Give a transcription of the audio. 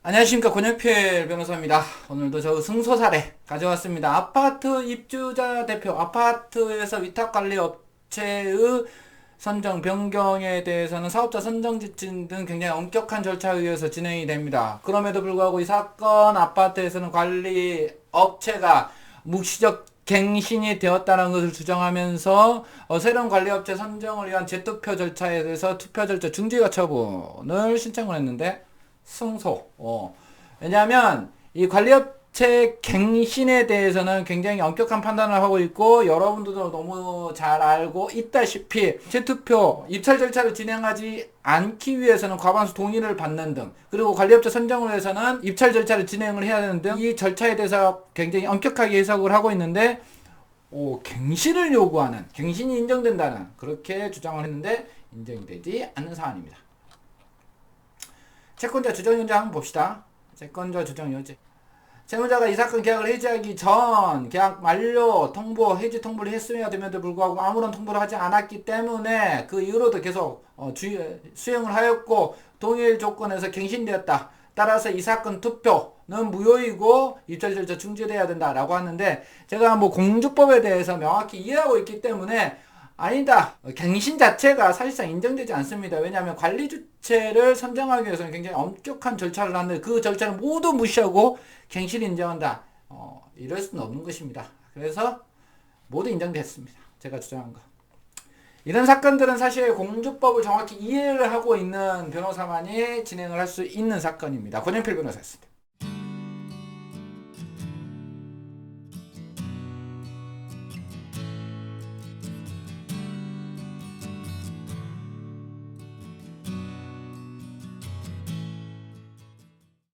안녕하십니까 권영필 변호사입니다. 오늘도 저 승소 사례 가져왔습니다. 아파트 입주자 대표 아파트에서 위탁관리 업체의 선정 변경에 대해서는 사업자 선정 지침 등 굉장히 엄격한 절차에 의해서 진행이 됩니다. 그럼에도 불구하고 이 사건 아파트에서는 관리 업체가 묵시적 갱신이 되었다는 것을 주장하면서 어, 새로운 관리업체 선정을 위한 재투표 절차에 대해서 투표 절차 중지가 처분을 신청을 했는데 승소. 어. 왜냐하면 이 관리업체 갱신에 대해서는 굉장히 엄격한 판단을 하고 있고 여러분들도 너무 잘 알고 있다시피 재투표 입찰 절차를 진행하지 않기 위해서는 과반수 동의를 받는 등 그리고 관리업체 선정을 위해서는 입찰 절차를 진행을 해야 되는 등 이 절차에 대해서 굉장히 엄격하게 해석을 하고 있는데 오, 갱신을 요구하는 갱신이 인정된다는 그렇게 주장을 했는데 인정되지 않는 사안입니다. 채권자 주정유죄 한번 봅시다. 채권자 주정유죄. 채무자가 이 사건 계약을 해지하기 전 계약 만료 통보 해지 통보를 했음에도 됨에도 불구하고 아무런 통보를 하지 않았기 때문에 그 이후로도 계속 어, 주, 수행을 하였고 동일 조건에서 갱신되었다. 따라서 이 사건 투표는 무효이고 입찰 절차 중지돼야 된다라고 하는데 제가 뭐 공주법에 대해서 명확히 이해하고 있기 때문에 아니다. 갱신 자체가 사실상 인정되지 않습니다. 왜냐하면 관리 주체를 선정하기 위해서는 굉장히 엄격한 절차를 하는데 그 절차를 모두 무시하고 갱신 인정한다. 어, 이럴 수는 없는 것입니다. 그래서 모두 인정됐습니다. 제가 주장한 거. 이런 사건들은 사실 공주법을 정확히 이해를 하고 있는 변호사만이 진행을 할 수 있는 사건입니다. 권영필 변호사였습니다.